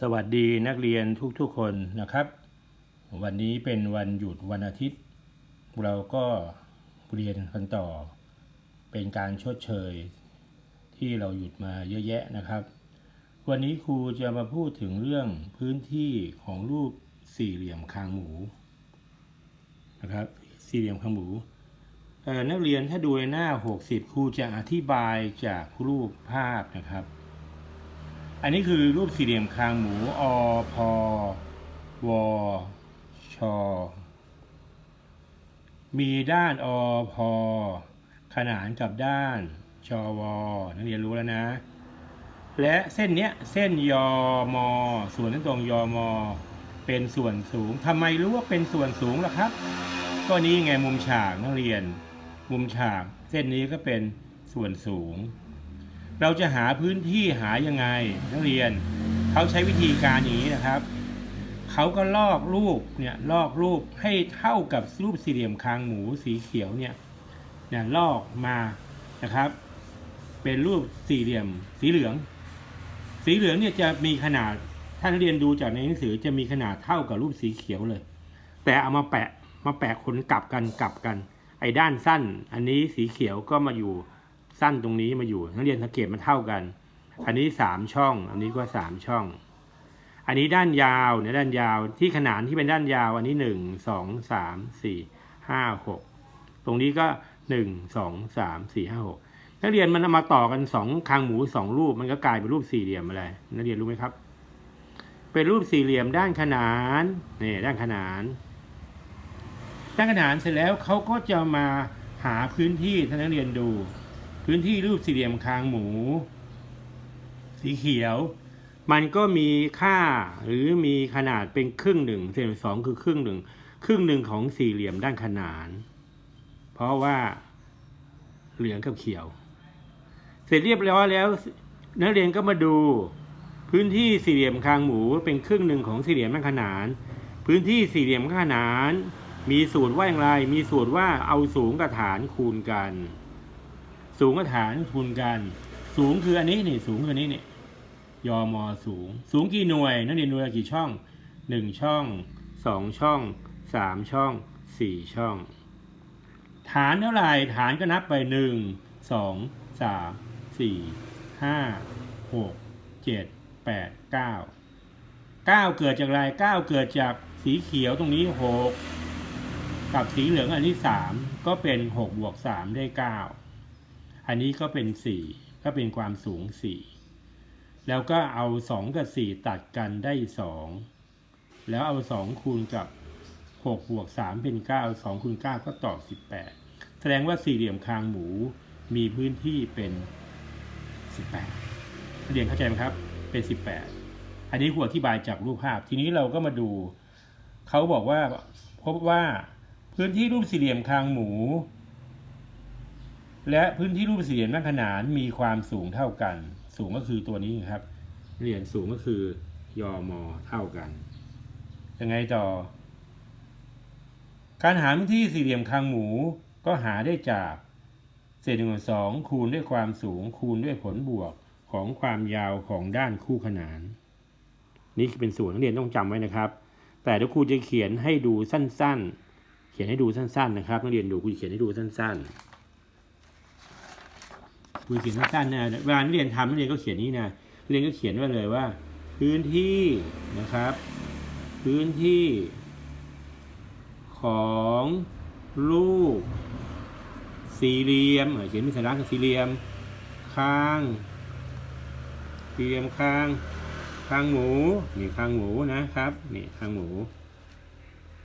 สวัสดีนักเรียนทุกๆคนนะครับ วันนี้เป็นวันหยุดวันอาทิตย์ เราก็เรียนกันต่อ เป็นการชดเชย ที่เราหยุดมาเยอะแยะนะครับ วันนี้ครูจะมาพูดถึงเรื่องพื้นที่ของรูปสี่เหลี่ยมคางหมูนะครับสี่เหลี่ยมคางหมูนักเรียนถ้าดูในหน้า 60ครูจะอธิบายจากรูปภาพนะครับ อันนี้คือรูปสี่เหลี่ยมคางหมูอพวช มีด้านอพขนานกับด้านชวนักเรียนรู้แล้วนะ และเส้นเนี้ยเส้นยมส่วนนั้นตรงยมเป็นส่วนสูงทำไมรู้ว่าเป็นส่วนสูงล่ะครับ ก็นี้ไงมุมฉากนักเรียน มุมฉากเส้นนี้ก็เป็นส่วนสูง เราจะหาพื้นที่หายังไงนักเรียนเขาใช้วิธีการอย่างนี้นะครับเขาก็ลอกรูปเนี่ยลอกรูปให้เท่ากับรูปสี่เหลี่ยมคางหมูสีเขียวเนี่ยเนี่ยลอกมานะครับ เป็นรูปสี่เหลี่ยมสีเหลือง สีเหลืองเนี่ยจะมีขนาดถ้านักเรียนดูจากในหนังสือจะมีขนาดเท่ากับรูปสีเขียวเลย แต่เอามาแปะมาแปะขนกลับกันกลับกัน ไอ้ด้านสั้น อันนี้สีเขียวก็มาอยู่ สั้นตรงนี้มาอยู่นักเรียนสังเกตมันเท่ากัน อันนี้สามช่อง อันนี้ก็สามช่อง อันนี้ด้านยาวเนี่ยด้านยาวที่ขนานที่เป็นด้านยาว อันนี้หนึ่งสองสามสี่ห้าหกตรงนี้ก็หนึ่งสองสามสี่ห้าหกนักเรียนมันเอามาต่อกันสองคางหมูสองรูปมันก็กลายเป็นรูปสี่เหลี่ยมอะไรนักเรียนรู้ไหมครับ เป็นรูปสี่เหลี่ยมด้านขนานนี่ด้านขนานด้านขนานเสร็จแล้วเขาก็จะมาหาพื้นที่ท่านนักเรียนดู พื้นที่รูปสี่เหลี่ยมคางหมู สีเขียว มันก็มีค่าหรือมีขนาดเป็นครึ่งหนึ่งเศษสองคือครึ่งหนึ่งครึ่งหนึ่งของสี่เหลี่ยมด้านขนาน เพราะว่าเหลืองกับเขียว เสร็จเรียบร้อยแล้ว นักเรียนก็มาดูพื้นที่สี่เหลี่ยมคางหมูเป็นครึ่งหนึ่งของสี่เหลี่ยมด้านขนาน พื้นที่สี่เหลี่ยมด้านขนาน มีสูตรว่าอย่างไร มีสูตรว่าเอาสูงกับฐานคูณกัน สูงกับฐานคูณกัน สูงคืออันนี้นี่สูงคืออันนี้นี่ยอมอสูง สูงกี่หน่วย นักเรียนหน่วยละกี่ช่องหนึ่งช่องสองช่องสามช่องสี่ช่อง ฐานเท่าไหร่ฐานก็นับไปหนึ่งสองสามสี่ห้าหกเจ็ดแปดเก้าเก้าเกิดจากอะไรเก้าเกิดจากสีเขียวตรงนี้หกกับสีเหลืองอันที่สามก็เป็นหกบวกสามได้เก้า อันนี้ก็เป็นสี่ก็เป็นความสูงสี่แล้วก็เอาสองกับสี่ตัดกันได้สองแล้วเอาสองคูณกับหกบวกสามเป็นเก้าสองคูณเก้าก็ตอบสิบแปดแสดงว่าสี่เหลี่ยมคางหมูมีพื้นที่เป็นสิบแปดเรียนเข้าใจไหมครับ เป็นสิบแปดอันนี้ครูอธิบายจากรูปภาพ ทีนี้เราก็มาดู เขาบอกว่าพบว่าพื้นที่รูปสี่เหลี่ยมคางหมู และพื้นที่รูปสี่เหลี่ยมด้านขนานมีความสูงเท่ากัน สูงก็คือตัวนี้ครับ เหรียญสูงก็คือยอมอเท่ากัน ยังไงต่อ การหาพื้นที่สี่เหลี่ยมคางหมูก็หาได้จากเศษหนึ่งส่วนสองคูณด้วยความสูงคูณด้วยผลบวกของความยาวของด้านคู่ขนาน นี่เป็นส่วนนักเรียนต้องจำไว้นะครับ แต่เดี๋ยวครูจะเขียนให้ดูสั้นๆ เขียนให้ดูสั้นๆนะครับนักเรียนดูครูเขียนให้ดูสั้นๆ ครูเขียนสั้นๆนะเวลานักเรียนทำนักเรียนก็เขียนนี้นะนักเรียนก็เขียนไว้เลยว่า พื้นที่นะครับ พื้นที่ ของรูปสี่เหลี่ยมเออเขียนเป็นสัญลักษณ์สี่เหลี่ยม ข้างสี่เหลี่ยมข้าง ข้างหมูนี่ข้างหมูนะครับนี่ข้างหมู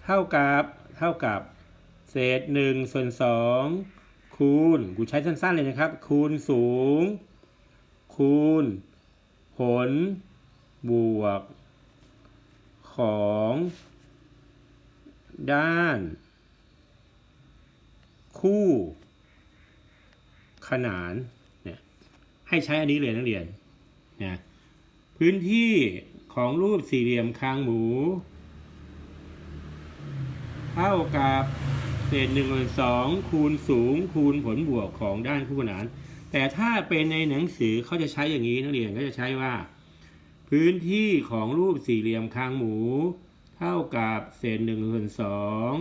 เท่ากับเท่ากับ เศษหนึ่งส่วนสอง คูณ กูใช้สั้นๆเลยนะครับ คูณสูง คูณ ผล บวก ของ ด้าน คู่ ขนานเนี่ยให้ใช้อันนี้เลยนักเรียนนะพื้นที่ของรูปสี่เหลี่ยมคางหมู เท่ากับ เศษหนึ่งส่วนสองคูณสูงคูณผลบวกของด้านคู่ขนาน แต่ถ้าเป็นในหนังสือเขาจะใช้อย่างนี้นักเรียนก็จะใช้ว่า พื้นที่ของรูปสี่เหลี่ยมคางหมู เท่ากับเศษหนึ่งส่วนสอง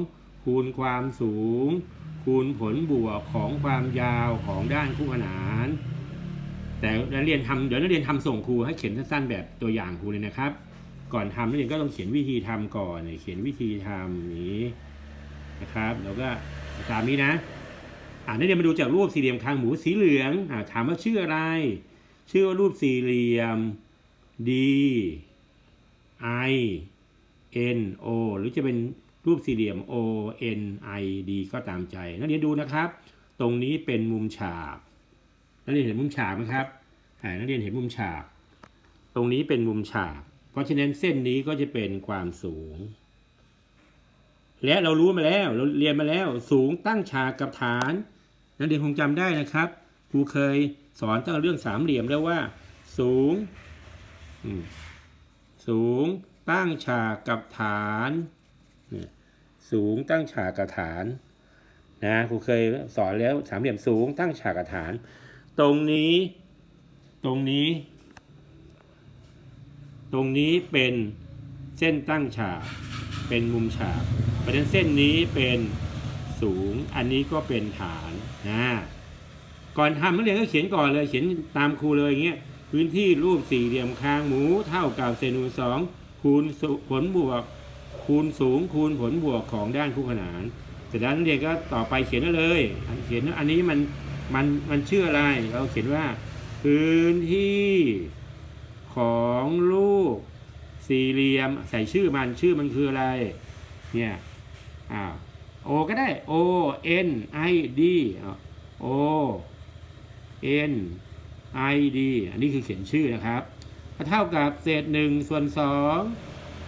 คูณความสูง คูณผลบวกของความยาวของด้านคู่ขนาน แต่นักเรียนทำเดี๋ยวนักเรียนทำส่งครูให้เขียนสั้นๆแบบตัวอย่างครูเลยนะครับ ก่อนทำนักเรียนก็ต้องเขียนวิธีทำก่อนเขียนวิธีทำนี้ นะครับแล้วก็ตามนี้นะอ่านักเรียนมาดูจากรูปสี่เหลี่ยมคางหมูสีเหลืองอ่าถามว่าชื่ออะไร ชื่อว่ารูปสี่เหลี่ยม D I N O หรือจะเป็นรูปสี่เหลี่ยม O N I D ก็ตามใจนักเรียนดูนะครับ ตรงนี้เป็นมุมฉากนักเรียนเห็นมุมฉากไหมครับอ่านักเรียนเห็นมุมฉาก ตรงนี้เป็นมุมฉาก เพราะฉะนั้นเส้นนี้ก็จะเป็นความสูง และเรารู้มาแล้วเราเรียนมาแล้วสูงตั้งฉากกับฐานนักเรียนคงจำได้นะครับครูเคยสอนตั้งเรื่องสามเหลี่ยมแล้วว่า สูงสูงตั้งฉากกับฐานสูงตั้งฉากกับฐานนะครูเคยสอนแล้วสามเหลี่ยมสูงตั้งฉากกับฐาน ตรงนี้ ตรงนี้ ตรงนี้เป็นเส้นตั้งฉาก เป็นมุมฉาก ราะฉะนั้นเส้นนี้เป็นสูง อันนี้ก็เป็นฐานนะก่อนทำนักเรียนก็เขียนก่อนเลย เขียนตามครูเลยอย่างเงี้ย พื้นที่รูปสี่เหลี่ยมคางหมูเท่ากับเซนูสองคูณผลบวก คูณสูงคูณผลบวกของด้านคู่ขนานเสร็จแล้วนักเรียนก็ต่อไปเขียนได้เลยเขียนอันนี้มันมันมันชื่ออะไร เราเขียนว่า พื้นที่ของรูปสี่เหลี่ยม ใส่ชื่อมันชื่อมันคืออะไร เนี่ย อ่าโอก็ได้ O N I D อะ O N I D อันนี้คือเขียนชื่อนะครับก็เท่ากับเศษหนึ่งส่วนสอง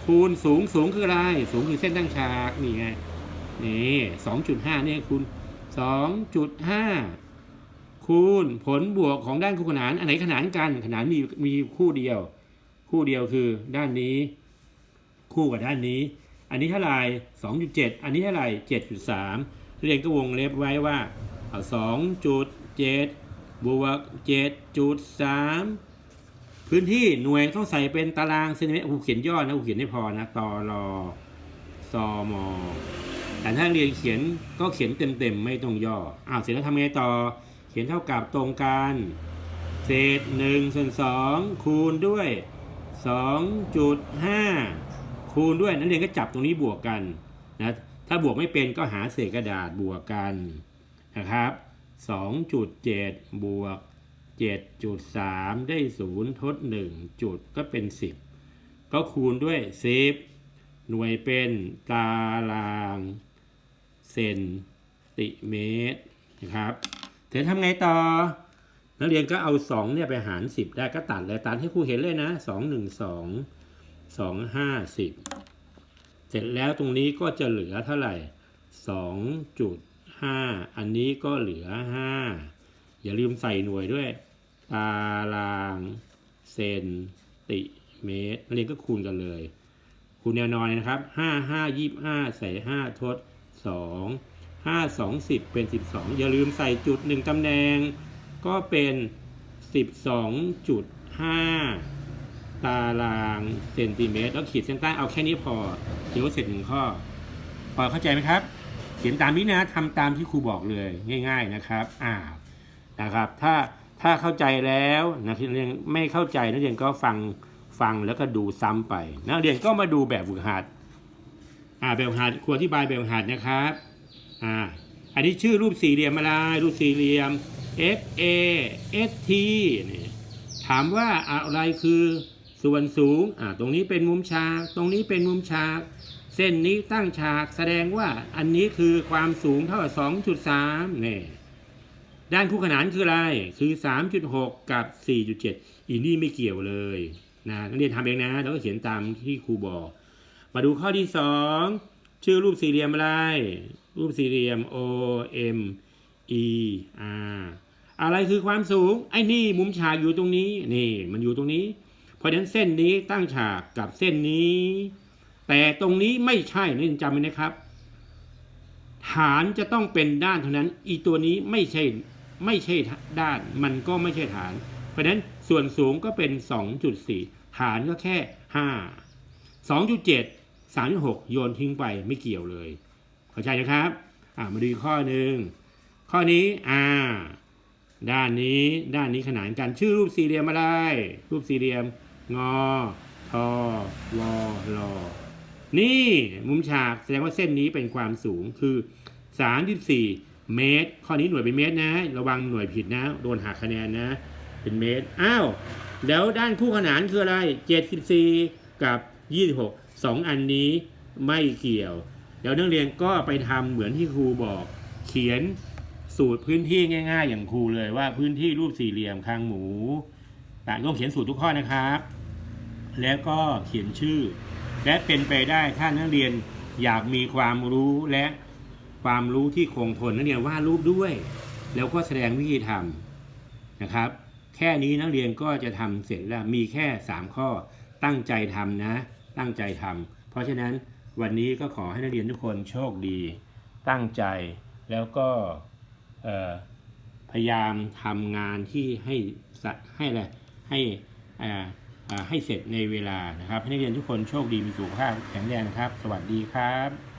คูณสูงสูงคืออะไร สูงคือเส้นตั้งฉากนี่ไงนี่สองจุดห้าเนี่ยคูณสองจุดห้าคูณผลบวกของด้านคู่ขนาน อันไหนขนานกัน ขนานมีมีคู่เดียว คู่เดียวคือด้านนี้ คู่กับด้านนี้ อันนี้เท่าไหร่สองจุดเจ็ดอันนี้เท่าไหร่เจ็ดจุดสามเรียนก็วงเล็บไว้ว่าเอาสองจุดเจ็ดบวกเจ็ดจุดสามพื้นที่หน่วยต้องใส่เป็นตารางเซนติเมตรกูเขียนย่อนะกูเขียนไม่พอนะตอรอซอมอแต่ถ้าเรียนเขียนก็เขียนเต็มๆไม่ต้องย่ออ้าวเสร็จแล้วทำไงต่อ เขียนเท่ากับตรงกันเศษหนึ่งส่วนสองคูณด้วยสองจุดห้า คูณด้วยนักเรียนก็จับตรงนี้บวกกันนะถ้าบวกไม่เป็นก็หาเศษกระดาษบวกกันนะครับสองจุดเจ็ดบวกเจ็ดจุดสามได้ศูนย์ทดหนึ่งจุดก็เป็นสิบก็คูณด้วยสิบหน่วยเป็นตารางเซนติเมตรนะครับเสร็จทำไงต่อ นักเรียนก็เอา 2 เนี่ยไปหาร 10 ได้ก็ตัดเลยตัดให้ครูเห็นเลยนะ 2 1 2 2 5 10เสร็จแล้วตรงนี้ก็จะเหลือเท่าไหร่2.5อันนี้ก็เหลือ5อย่าลืมใส่หน่วยด้วย ตารางเซนติเมตรนักเรียนก็คูณกันเลย คูณแนวนอนนะครับห้าห้ายี่ห้าใส่ห้าทดสองห้าสองสิบเป็นสิบสองอย่าลืมใส่จุดหนึ่งตำแหน่งก็เป็นสิบสองจุดห้า ตารางเซนติเมตร แล้วขีดเส้นใต้เอาแค่นี้พอถือว่าเสร็จหนึ่งข้อ พอเข้าใจไหมครับ เขียนตามนี้นะทำตามที่ครูบอกเลยง่าย ๆนะครับอ่านะครับ ถ้าถ้าเข้าใจแล้วนักเรียนไม่เข้าใจนักเรียนก็ฟังฟังแล้วก็ดูซ้ำไปนักเรียนก็มาดูแบบฝึกหัดอ่าแบบหัดครูอธิบายแบบหัดนะครับอ่าอันนี้ชื่อรูปสี่เหลี่ยมอะไรรูปสี่เหลี่ยม F A S T นี่ถามว่าอะไรคือ ส่วนสูงอ่าตรงนี้เป็นมุมฉาก ตรงนี้เป็นมุมฉาก เส้นนี้ตั้งฉากแสดงว่าอันนี้คือความสูงเท่ากับ2.3นี่ด้านคู่ขนานคืออะไร คือ 3.6 กับ 4.7 อีนี่ไม่เกี่ยวเลยนะนักเรียนทำเองนะ แล้วก็เขียนตามที่ครูบอก มาดูข้อที่ 2 ชื่อรูปสี่เหลี่ยมอะไร รูปสี่เหลี่ยม O M E R อะไรคือความสูง ไอ้นี่มุมฉากอยู่ตรงนี้ นี่ มันอยู่ตรงนี้ ราะฉะนั้นเส้นนี้ตั้งฉากกับเส้นนี้ แต่ตรงนี้ไม่ใช่นี่จำไว้นะครับ ฐานจะต้องเป็นด้านเท่านั้น อีตัวนี้ไม่ใช่ไม่ใช่ด้านมันก็ไม่ใช่ฐาน เพราะฉะนั้นส่วนสูงก็เป็น 2.4 ฐานก็แค่ห้าสองจุดเจ็ดสามจุดหกโยนทิ้งไปไม่เกี่ยวเลย เข้าใจนะครับ อ่ามาดูข้อหนึ่งข้อนี้อ่าด้านนี้ด้านนี้ขนานกันชื่อรูปสี่เหลี่ยมอะไร รูปสี่เหลี่ยม งอทอวอลอนี่มุมฉากแสดงว่าเส้นนี้เป็นความสูงคือ 34 เมตร ข้อนี้หน่วยเป็นเมตรนะ ระวังหน่วยผิดนะ โดนหักคะแนนนะ เป็นเมตร อ้าว แล้วด้านคู่ขนานคืออะไร 74 กับ 26 2 อันนี้ไม่เกี่ยวเดี๋ยวนักเรียนก็ไปทำเหมือนที่ครูบอก เขียนสูตรพื้นที่ง่าย ๆ อย่างครูเลยว่าพื้นที่รูปสี่เหลี่ยมคางหมู ต่างต้องเขียนสูตรทุกข้อนะครับ แล้วก็เขียนชื่อ และเป็นไปได้ถ้านักเรียนอยากมีความรู้และความรู้ที่คงทนนักเรียนวาดรูปด้วย แล้วก็แสดงวิธีทำนะครับ แค่นี้นักเรียนก็จะทำเสร็จแล้วมีแค่ 3 ข้อตั้งใจทำนะ ตั้งใจทำเพราะฉะนั้นวันนี้ก็ขอให้นักเรียนทุกคนโชคดี ตั้งใจแล้วก็พยายามทำงานที่ให้ให้อะไร ให้อ่อให้เสร็จในเวลานะครับ ให้นักเรียนทุกคนโชคดีมีสุขภาพแข็งแรงนะครับ สวัสดีครับ